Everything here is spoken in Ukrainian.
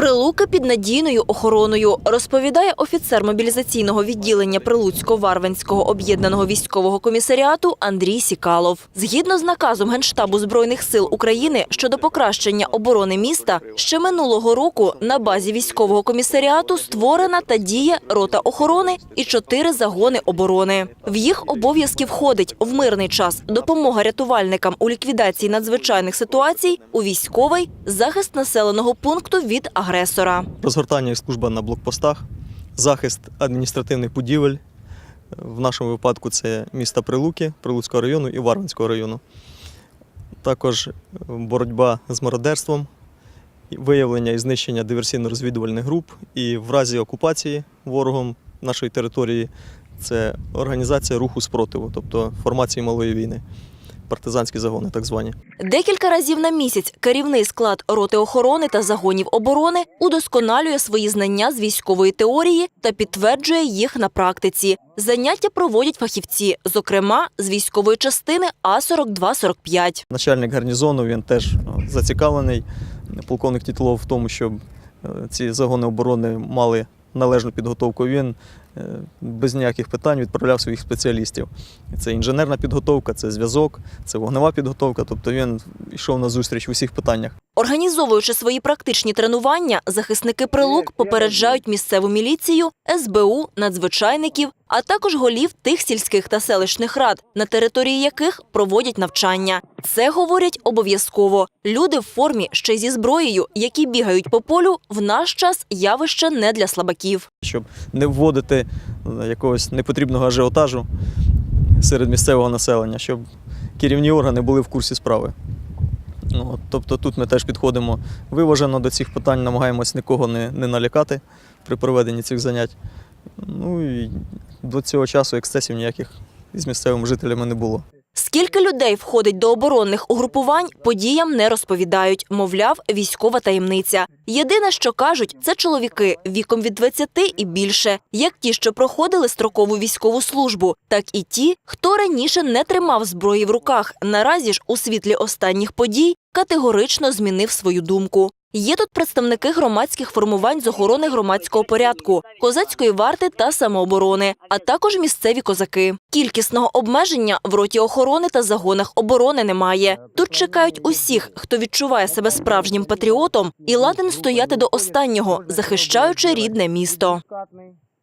Прилуки під надійною охороною, розповідає офіцер мобілізаційного відділення Прилуцько-Варвинського об'єднаного військового комісаріату Андрій Сікалов. Згідно з наказом Генштабу Збройних сил України щодо покращення оборони міста, ще минулого року на базі військового комісаріату створена та діє рота охорони і чотири загони оборони. В їх обов'язки входить в мирний час допомога рятувальникам у ліквідації надзвичайних ситуацій, у військовий захист населеного пункту від агресора. розгортання і служба на блокпостах, захист адміністративних будівель. В нашому випадку це міста Прилуки, Прилуцького району і Варвинського району. Також е, боротьба з мародерством, виявлення і знищення диверсійно-розвідувальних груп. І в разі окупації ворогом нашої території це організація руху спротиву, тобто формації малої війни, партизанські загони, так звані. Декілька разів на місяць керівний склад роти охорони та загонів оборони удосконалює свої знання з військової теорії та підтверджує їх на практиці. Заняття проводять фахівці, зокрема з військової частини А-42-45. Начальник гарнізону він теж е, зацікавлений, полковник Тітлов, в тому, щоб е, ці загони оборони мали належну підготовку. Він без ніяких питань відправляв своїх спеціалістів. Це інженерна підготовка, це зв'язок, це вогнева підготовка. Тобто він йшов на зустріч у всіх питаннях. Організовуючи свої практичні тренування, захисники прилук попереджають місцеву міліцію, СБУ, надзвичайників, а також голів тих сільських та селищних рад, на території яких проводять навчання. Це говорять обов'язково. Люди в формі ще зі зброєю, які бігають по полю, в наш час явище не для слабаків. щоб не вводити е, якогось непотрібного ажіотажу серед місцевого населення, щоб керівні органи були в курсі справи. Ну, тобто тут ми теж підходимо виважено до цих питань, намагаємось нікого не, не налякати при проведенні цих занять. Ну і до цього часу ексцесів ніяких із місцевими жителями не було. Скільки людей входить до оборонних угрупувань, подіям не розповідають, мовляв, військова таємниця. Єдине, що кажуть, це чоловіки віком від 20 і більше, як ті, що проходили строкову військову службу, так і ті, хто раніше не тримав зброї в руках. Наразі ж у світлі останніх подій категорично змінив свою думку. Є тут представники громадських формувань з охорони громадського порядку, козацької варти та самооборони, а також місцеві козаки. Кількісного обмеження в роті охорони та загонах оборони немає. Тут чекають усіх, хто відчуває себе справжнім патріотом і ладен стояти до останнього, захищаючи рідне місто.